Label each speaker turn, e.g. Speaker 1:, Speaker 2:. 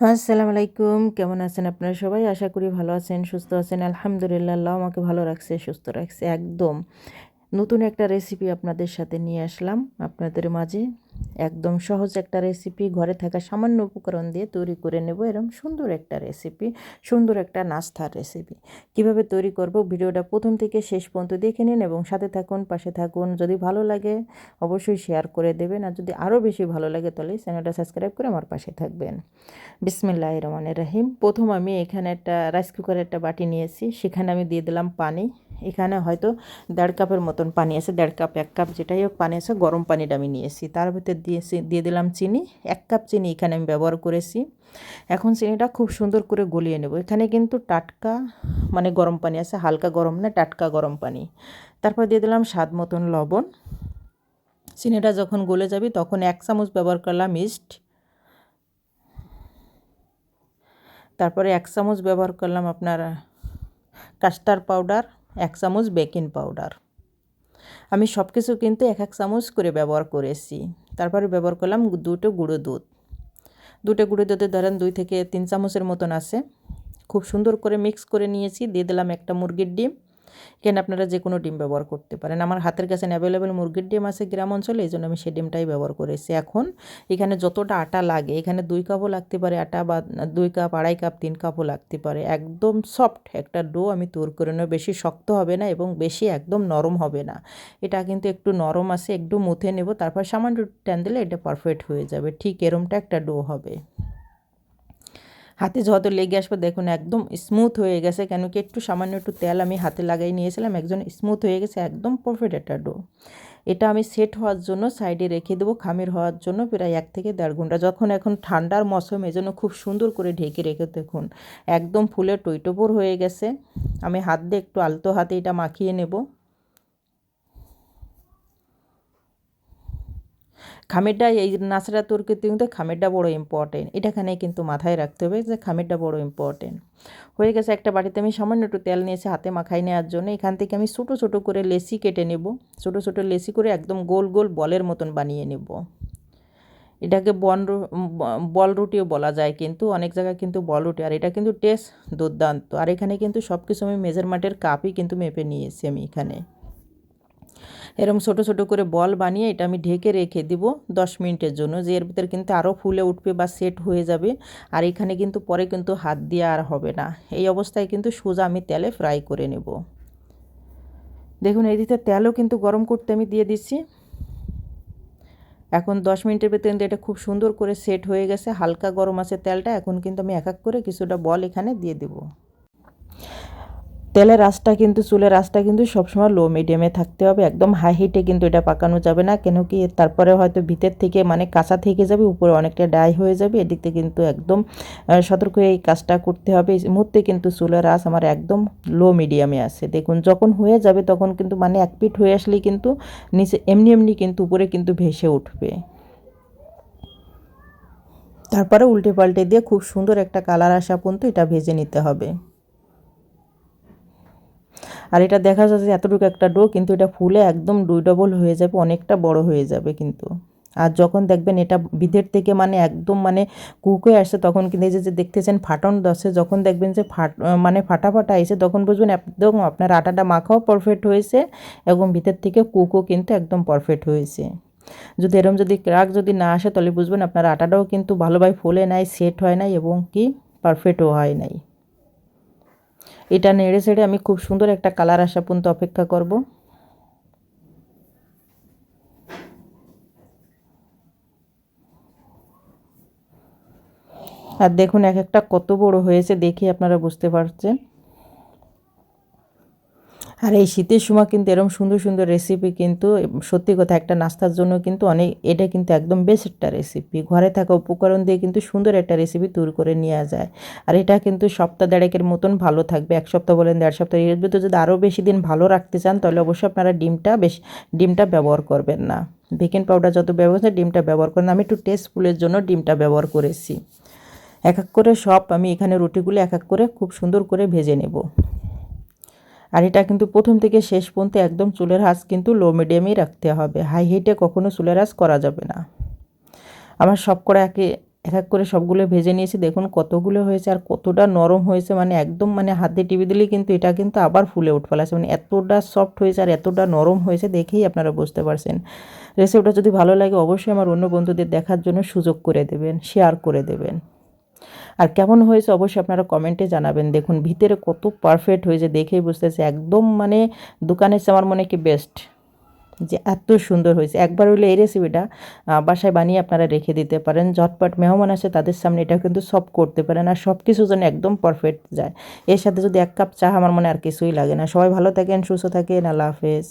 Speaker 1: আসসালামু আলাইকুম। কেমন আছেন আপনারা সবাই? আশা করি ভালো আছেন, সুস্থ আছেন। আলহামদুলিল্লাহ, আল্লাহ আমাকে ভালো রাখছে, সুস্থ রাখছে, একদম। নতুন একটা রেসিপি আপনাদের সাথে নিয়ে আসলাম। আপনাদের মাঝে একদম সহজ একটা রেসিপি ঘরে থাকা সামান্য উপকরণ দিয়ে তৈরি করে নেব এরকম সুন্দর একটা রেসিপি সুন্দর একটা নাস্তার রেসিপি কীভাবে তৈরি করব ভিডিওটা প্রথম থেকে শেষ পর্যন্ত দেখে নিন এবং সাথে থাকুন, পাশে থাকুন। যদি ভালো লাগে অবশ্যই শেয়ার করে দেবেন আর যদি আরও বেশি ভালো লাগে তাহলে চ্যানেলটা সাবস্ক্রাইব করে আমার পাশে থাকবেন। বিসমিল্লাহ রহমানের রাহিম। প্রথম আমি এখানে একটা রাইস কুকারের একটা বাটি নিয়েছি, সেখানে আমি দিয়ে দিলাম পানি। এখানে হয়তো দেড় কাপের মতন পানি আছে, দেড় কাপ, এক কাপ যেটাই হোক পানি আছে, গরম পানিটা আমি নিয়েছি। তার ভিতরে দিয়েছি, দিয়ে দিলাম চিনি, এক কাপ চিনি এখানে আমি ব্যবহার করেছি। এখন চিনিটা খুব সুন্দর করে গলিয়ে নেব। এখানে কিন্তু টাটকা মানে গরম পানি আছে, হালকা গরম না, টাটকা গরম পানি। তারপর দিয়ে দিলাম স্বাদ মতন লবণ। চিনিটা যখন গলে যাবে তখন এক চামচ ব্যবহার করলাম ইস্ট। তারপরে এক চামচ ব্যবহার করলাম আপনার কাস্টার পাউডার। এক চামচ বেকিং পাউডার। আমি সব কিছু কিন্তু এক এক চামচ করে ব্যবহার করেছি। তারপরে ব্যবহার করলাম দুটো গুঁড়ো দুধ। দুটো গুঁড়ো দুধে ধরেন দুই থেকে তিন চামচের মতন আছে। খুব সুন্দর করে মিক্স করে নিয়েছি। দিয়ে দিলাম একটা মুরগির ডিম। এখানে আপনারা যে কোনো ডিম ব্যবহার করতে পারেন? আমার হাতের কাছে অ্যাভেলেবেল মুরগির ডিম আছে গ্রাম অঞ্চলে, এই জন্য আমি সেই ডিমটাই ব্যবহার করেছি এখন এখানে যতটা আটা লাগে, এখানে দুই কাপও লাগতে পারে আটা বা দুই কাপ, আড়াই কাপ, তিন কাপও লাগতে পারে। একদম সফট একটা ডো আমি তৈরি করে নেব, বেশি শক্ত হবে না এবং বেশি একদম নরম হবে না। এটা কিন্তু একটু নরম আছে, একটু মুথে নেব, তারপর সামান্য টান দিলে এটা পারফেক্ট হয়ে যাবে। ঠিক এরমটা একটা ডো হবে। হাতে যত লেগে আসবে দেখুন, একদম স্মুথ হয়ে গেছে। কেন কি একটু সামান্য একটু তেল আমি হাতে লাগাই নিয়েছিলাম, একজন স্মুথ হয়ে গেছে, একদম পারফেক্ট একটা ডো এটা আমি সেট হওয়ার জন্য সাইডে রেখে দেবো, খামির হওয়ার জন্য প্রায় এক থেকে দেড় ঘণ্টা। যখন এখন ঠান্ডার মৌসুম, এই জন্য খুব সুন্দর করে ঢেকে রেখে দেখুন, একদম ফুলে টইটোপর হয়ে গেছে। আমি হাত দিয়ে একটু আলতো হাতে এটা মাখিয়ে নেব। খামিরটা এই নাচড়া তরকারিতে কিন্তু খামেরটা বড় ইম্পর্টেন্ট এটাখানে কিন্তু মাথায় রাখতে হবে যে খামেরটা বড় ইম্পর্টেন্ট হয়ে গেছে একটা বাড়িতে আমি সামান্য একটু তেল নিয়েছি হাতে মাখাই নেওয়ার জন্য। এখান থেকে আমি ছোটো ছোটো করে লেসি কেটে নেব। ছোটো ছোটো লেসি করে একদম গোল গোল বলের মতন বানিয়ে নেব। এটাকে বন বল রুটিও বলা যায় কিন্তু, অনেক জায়গায় কিন্তু বল রুটি। আর এটা কিন্তু টেস্ট দুর্দান্ত। আর এখানে কিন্তু সব কিছু আমি মেজারমেন্টের কাপই কিন্তু মেপে নিয়েছি আমি এখানে। এরকম ছোটো ছোটো করে বল বানিয়ে এটা আমি ঢেকে রেখে দিব দশ মিনিটের জন্য, যে এর ভিতরে কিন্তু আরও ফুলে উঠবে বা সেট হয়ে যাবে। আর এখানে কিন্তু পরে কিন্তু হাত দিয়ে আর হবে না। এই অবস্থায় কিন্তু সোজা আমি তেলে ফ্রাই করে নেব। দেখুন, এই দিকে তেলও কিন্তু গরম করতে আমি দিয়ে দিচ্ছি। এখন দশ মিনিটের ভেতরে কিন্তু এটা খুব সুন্দর করে সেট হয়ে গেছে। হালকা গরম আছে তেলটা, এখন কিন্তু আমি এক এক করে কিছুটা বল এখানে দিয়ে দেবো। তেলের আঁচটা কিন্তু, চুলের আঁচটা কিন্তু সবসময় লো মিডিয়ামে থাকতে হবে। একদম হাই হিটে কিন্তু এটা পাকানো যাবে না। কেন কি তারপরে হয়তো ভিতর থেকে মানে কাঁচা থেকে যাবে, উপরে অনেকটা ডাই হয়ে যাবে। এদিকে কিন্তু একদম সতর্ক হয়ে এই কাজটা করতে হবে। এই মুহূর্তে কিন্তু চুলের আঁচ আমার একদম লো মিডিয়ামে আছে। দেখুন, যখন হয়ে যাবে তখন কিন্তু মানে এক পিঠ হয়ে আসলেই কিন্তু নিচে এমনি এমনি কিন্তু উপরে কিন্তু ভেসে উঠবে। তারপরে উল্টে পাল্টে দিয়ে খুব সুন্দর একটা কালার আসা পর্যন্ত এটা ভেজে নিতে হবে। আর এটা দেখা যাচ্ছে এতটুকু একটা ডো, কিন্তু এটা ফুলে একদম দুই ডবল হয়ে যাবে, অনেকটা বড় হয়ে যাবে কিন্তু। আর যখন দেখবেন এটা বিধের থেকে মানে একদম মানে কুক হয়ে আসছে, তখন কিন্তু এই যে দেখতেছেন ফাটন দশে যখন দেখবেন যে ফাট মানে ফাটা ফাটা এসে, তখন বুঝবেন একদম আপনার আটাটা মাখাও পারফেক্ট হয়েছে এবং ভিতর থেকে কুকও কিন্তু একদম পারফেক্ট হয়েছে। যদি এরম যদি ক্রাক যদি না আসে, তাহলে বুঝবেন আপনার আটাটাও কিন্তু ভালোভাবে ফুলে নাই সেট হয় নাই এবং কি পারফেক্টও হয় নাই। এটা নেড়ে ছেড়ে আমি খুব সুন্দর একটা কালার আসা পর্যন্ত অপেক্ষা করব। আর দেখুন, এক একটা কত বড় হয়েছে দেখে আপনারা বুঝতে পারছেন। আর এই শীতের সময় কিন্তু এরকম সুন্দর সুন্দর রেসিপি কিন্তু, সত্যি কথা একটা নাস্তার জন্য কিন্তু অনেক, এটা কিন্তু একদম বেস্ট একটা রেসিপি ঘরে থাকা উপকরণ দিয়ে কিন্তু সুন্দর একটা রেসিপি তৈরি করে নেওয়া যায়। আর এটা কিন্তু সপ্তাহ দেড়েকের মতন ভালো থাকবে, এক সপ্তাহ বলেন, দেড় সপ্তাহ, এর ভিতরে যদি আরও বেশি দিন ভালো রাখতে চান, তাহলে অবশ্যই আপনারা ডিমটা বেশ, ডিমটা ব্যবহার করবেন না। বেকিং পাউডার যত ব্যবহার ডিমটা ব্যবহার করেন আমি একটু টেস্টফুলের জন্য ডিমটা ব্যবহার করেছি। এক এক করে সব আমি এখানে রুটিগুলো এক এক করে খুব সুন্দর করে ভেজে নেব। আর এটা কিন্তু প্রথম থেকে শেষ পর্যন্ত একদম চুলের হাঁস কিন্তু লো মিডিয়ামেই রাখতে হবে। হাই হিটে কখনো চুলের হাঁস করা যাবে না। আমার সব করে একে, এক এক করে সবগুলো ভেজে নিয়েছি। দেখুন কতগুলো হয়েছে আর কতটা নরম হয়েছে। মানে একদম মানে হাতে টিপে দিলেই কিন্তু এটা কিন্তু আবার ফুলে উঠে ফেলাছে মানে এতটা সফট হয়েছে আর এতটা নরম হয়েছে দেখেই আপনারা বুঝতে পারছেন। রেসিপিটা যদি ভালো লাগে অবশ্যই আমার অন্য বন্ধুদের দেখার জন্য সুযোগ করে দেবেন শেয়ার করে দেবেন। আর কেমন হয়েছে অবশ্যই আপনারা কমেন্টে জানাবেন। দেখুন, ভিতরে কত পারফেক্ট হয়েছে, দেখেই বুঝতেছে। একদম মানে দোকানের আমার মনে কি বেস্ট যে এত সুন্দর হয়েছে। একবার হলে এই রেসিপিটা বাসায় বানিয়ে আপনারা রেখে দিতে পারেন। ঝটপট মেহমান আসে, তাদের সামনে এটা কিন্তু সব করতে পারেন। আর সব কিছু যেন একদম পারফেক্ট যায়। এর সাথে যদি এক কাপ চা, আমার মনে আর কিছুই লাগে না। সবাই ভালো থাকেন, সুস্থ থাকেন। আল্লাহ হাফেজ।